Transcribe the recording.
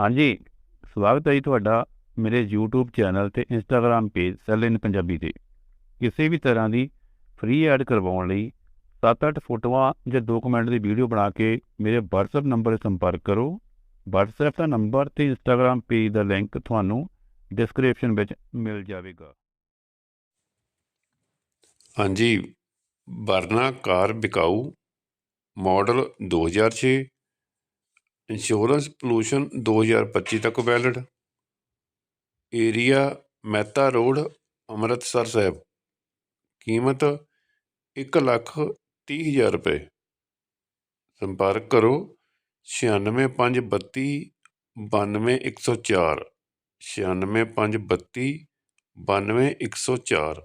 ਹਾਂਜੀ, ਸਵਾਗਤ ਹੈ ਜੀ ਤੁਹਾਡਾ ਮੇਰੇ YouTube ਚੈਨਲ ਤੇ Instagram page sale in Punjabi ਤੇ। ਕਿਸੇ ਵੀ ਤਰ੍ਹਾਂ ਦੀ ਫ੍ਰੀ ਐਡ ਕਰਵਾਉਣ ਲਈ 7-8 ਫੋਟੋਆਂ ਜਾਂ 2 ਦੀ ਵੀਡੀਓ ਬਣਾ ਕੇ ਮੇਰੇ WhatsApp ਨੰਬਰ 'ਤੇ ਸੰਪਰਕ ਕਰੋ। WhatsApp ਦਾ ਨੰਬਰ ਤੇ Instagram ਪੇਜ ਦਾ ਲਿੰਕ ਤੁਹਾਨੂੰ ਡਿਸਕ੍ਰਿਪਸ਼ਨ ਵਿੱਚ ਮਿਲ ਜਾਵੇਗਾ। ਹਾਂਜੀ, ਵਰਨਾ ਕਾਰ ਵਿਕਾਊ ਮਾਡਲ 2006 ਇੰਸ਼ੋਰੈਂਸ ਪੋਲੂਸ਼ਨ 2025 ਤੱਕ valid area Mehta road Amritsar Sahib ਕੀਮਤ 1 ਲੱਖ ਤੀਹ ਹਜ਼ਾਰ ਰੁਪਏ ਸੰਪਰਕ ਕਰੋ ਛਿਆਨਵੇਂ ਪੰਜ ਬੱਤੀ ਬਾਨਵੇਂ ਇੱਕ ਸੌ ਚਾਰ ਛਿਆਨਵੇਂ ਪੰਜ ਬੱਤੀ ਬਾਨਵੇਂ ਇੱਕ ਸੌ ਚਾਰ